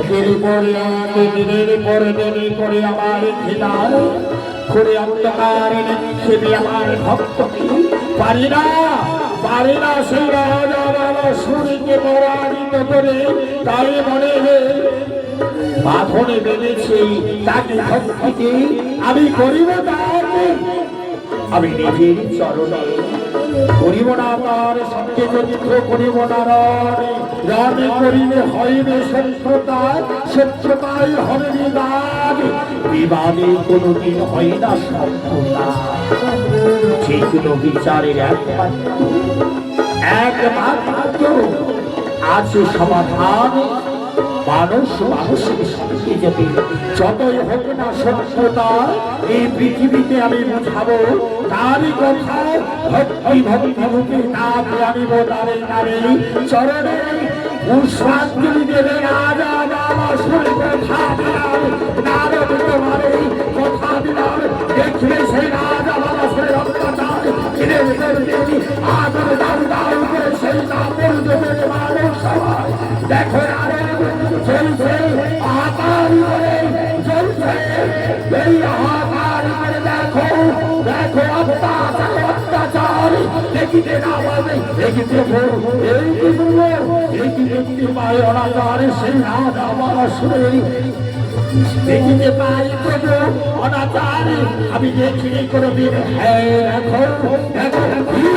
একের এক দিনের পরে দিন করে আমার খিলার করে অন্ধকার নিক্ষেপে আমার ভক্তকে পারি না পারি না সেই রাজা সুরকে পরাজিত করে তাই মনে হয় বাঁধনে বেঁধেছি, তাকে ভক্তিতে আমি করিব তাকে। আমি নিজের চরণে করিব না তার সঙ্গে চরিত্র করিব না রণে করিলে হইবে সত্যতা সত্যতাই হবে বিবাদ বিবাদে কোনোদিন হয় না সত্যতা। ঠিক বিচারের একমাত্র একমাত্র আছে সমাধান। মানুষ মানুষের সঙ্গে যাবে? যতই হোক না সভ্যতা এই পৃথিবীতে আমি বুঝাবো, তারই কথা ভক্তি ভক্তি ভক্তি, তাকে আনিব তারে তারে চরণে পুষ্পাঞ্জলি দেবে রাজা, বাবা, শুনে কথা দিলাম, নারদ কথা দিলাম দেখলে সেই রাজা, বাবা কিনে আদর করে সেই দেবে মানুষ দেখো চলছে আকার করে চলছে এই আকার করে দেখো দেখো দেখিতে পাই প্রভু অনাচার আমি দেখিনি কোনোদিন হ্যাঁ দেখো